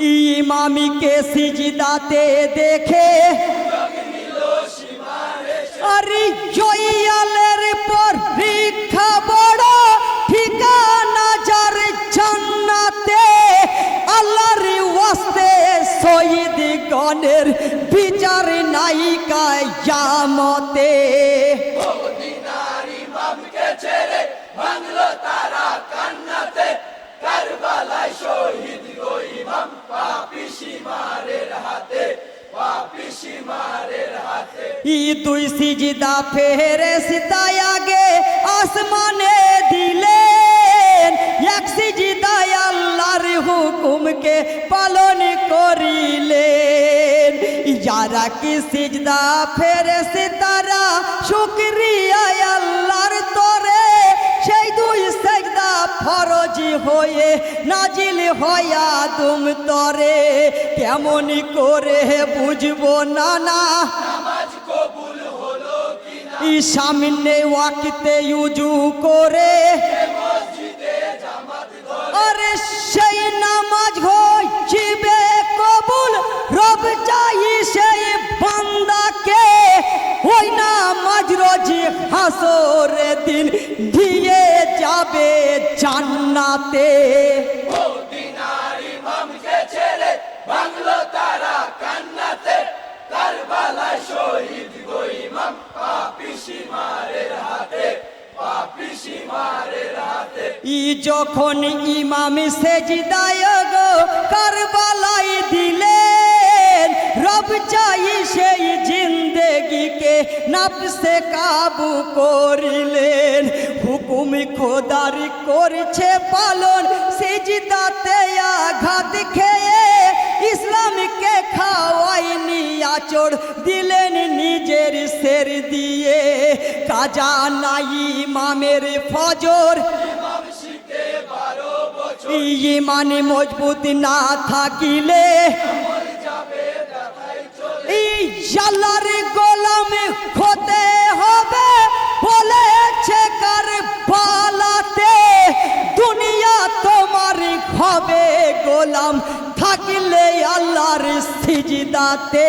ইমামিকে সিজদাতে দেখে? আরে জয়ালের পর ভিক্ষা বড় ঠিকানা যার জান্নাতে আল্লাহর ওয়াস্তে শহীদ গণের বিচার নায়িকা জামতে। ই দুই সিজদা ফেরেশতা আগে আসমানে দিলেন। এক সিজদায় আল্লাহর হুকুমকে পালন করিলেন। যারা কি সিজদা ফেরেশতারা শুকরিয়া আল্লাহর তরে, সেই দুই সেজদা ফরজি হয়ে নাজিল হয়া তুম তরে। কেমন করে বুঝব না না সামনে ওয়াকিতে ইউজু করে আরে সেই নামাজ হইবে কবুল, রব চাই সেই বান্দাকে। ওই নামাজ রোজি হাসরে দিন দিয়ে যাবে জান্নাতে। ই যখন ইমাম সেজদায় গো কারবালাই দিলেন, রব চাই সেই জিন্দেগিকে নাফসে কাবু করিলেন। হুকুম খোদার করছে পালন, সেজদাতে আঘাত খেয়ে ইসলামকে খাওয়াইনি আচর দিলেন নিজের সের দিয়ে কাজা নাই মামের ফজর। ইমানে মজবুত না থাকিলে জালার গোলাম হতে হবে বলেছে কার পালাতে দুনিয়া তোমার হবে গোলাম, থাকলে আল্লাহর সিজদাতে।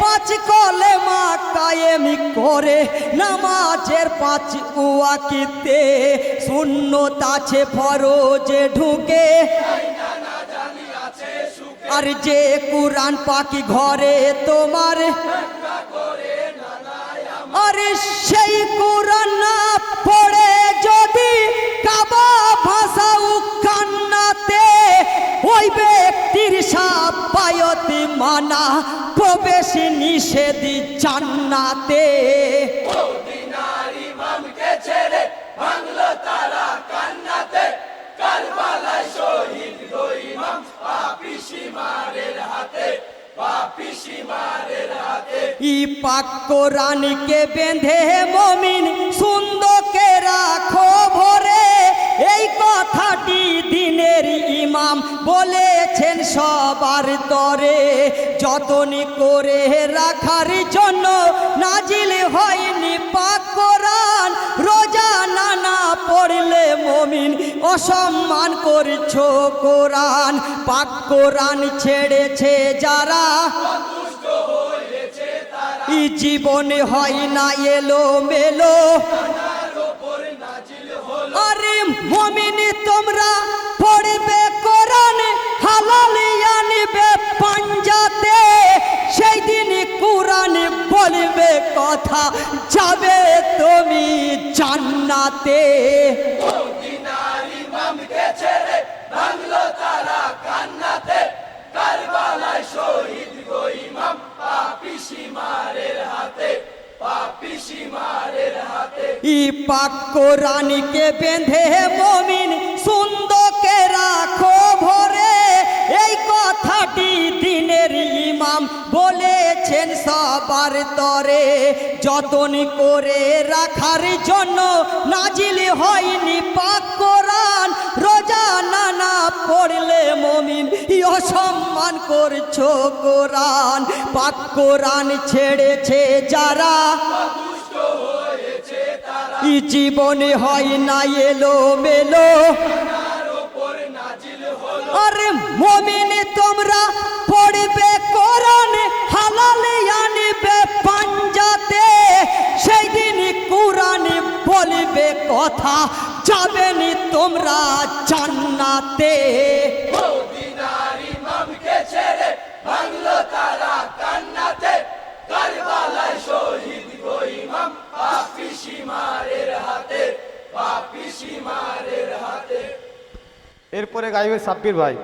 পাঁচ কলে মা কায়েমি করে নামাজের পাঁচ উয়াকিতে শূন্য তাছে ফরজে ঢুকে। আর যে কুরআন পাকি ঘরে তোমার মানা প্রবেশ নিষেধ জান্নাতে। কোরআনকে বেঁধে মমিন সুন্দরকে রাখো ভরে। এই কথাটি দিনের ইমাম বলেছেন সবার তরে যতন করে রাখার জন্য নাজিল হয়নি পাক কোরআন। রোজা নানা পড়লে মমিন অসম্মান করছ কোরআন। পাক কোরআন ছেড়েছে যারা জীবনে হয় না এলো মেলো আরে মমিনি তোমরা পড়বে বলবে কথা যাবে তুমি জান্নাতে। ই পাক কোরআনকে বেঁধে মমিন কাবার তরে। যতন করে রাখার জন্য নাজিল হয়নি পাক কোরআন। রোজা নানা পড়লে মমিন অসম্মান করছ কোরআন। পাক কোরআন ছেড়েছে যারা জীবনে হয় না এলো মেলো আরে মমিন তোমরা কথা যাবেনি তোমরা জান্নাতে। এরপরে গাইবে সাব্বির ভাই।